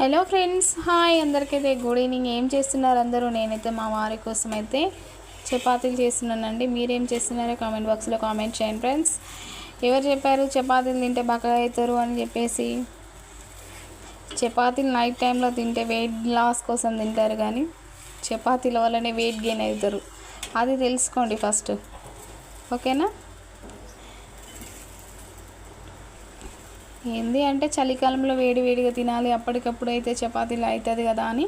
Hello friends hi అందరికైతే good evening ఏం చేస్తున్నారు అందరూ? నేనైతే మా వారి కోసం అయితే చపాతీలు చేస్తున్నానండి. మీరేం చేస్తున్నారో కామెంట్ బాక్స్లో కామెంట్ చేయండి ఫ్రెండ్స్ ఎవరు చెప్పారు చపాతీలు తింటే బక్కగా అవుతారు అని చెప్పేసి? చపాతీలు నైట్ టైంలో తింటే వెయిట్ లాస్ కోసం తింటారు కానీ చపాతీల వల్లనే వెయిట్ గెయిన్ అవుతారు. అది తెలుసుకోండి ఫస్ట్ ఓకేనా ఏంది అంటే చలికాలంలో వేడి వేడిగా తినాలి అప్పటికప్పుడు అయితే చపాతీలు అవుతుంది కదా అని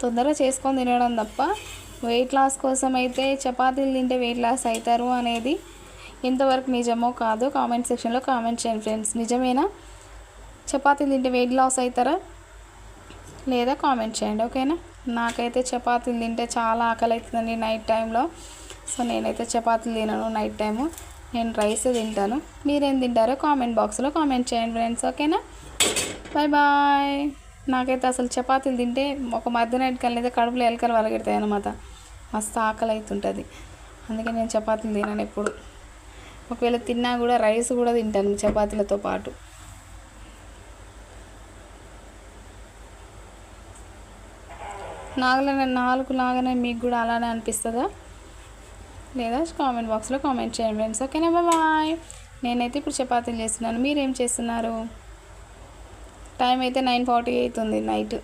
తొందరగా చేసుకొని తినడం తప్ప వెయిట్ లాస్ కోసం అయితే చపాతీలు తింటే వెయిట్ లాస్ అవుతారు అనేది ఎంతవరకు నిజమో కాదో కామెంట్ సెక్షన్లో కామెంట్ చేయండి ఫ్రెండ్స్ నిజమేనా? చపాతీలు తింటే వెయిట్ లాస్ అవుతారా? లేదా కామెంట్ చేయండి ఓకేనా నాకైతే చపాతీలు తింటే చాలా ఆకలి అవుతుందండి నైట్ టైంలో సో నేనైతే చపాతీలు తినను నైట్ టైము నేను రైస్ తింటాను. మీరేం తింటారో కామెంట్ బాక్స్లో కామెంట్ చేయండి ఫ్రెండ్స్ ఓకేనా? Bye bye. నాకైతే అసలు చపాతీలు తింటే ఒక మధ్య నైట్ కలిగితే కడుపులో ఎలకలు వలగెడతాయి అనమాట మస్తు ఆకలి అవుతుంటుంది అందుకే నేను చపాతీలు తినను ఎప్పుడు. ఒకవేళ తిన్నా కూడా రైస్ కూడా తింటాను చపాతీలతో పాటు. నాగలనే నాలుగు లాగానే మీకు కూడా అలానే అనిపిస్తుందా? లేదా కామెంట్ బాక్స్లో కామెంట్ చేయండి ఫ్రెండ్స్ ఓకేనా బాయ్ నేనైతే ఇప్పుడు చపాతీలు చేస్తున్నాను. మీరేం చేస్తున్నారు? టైం అయితే నైన్ ఫార్టీ అవుతుంది నైట్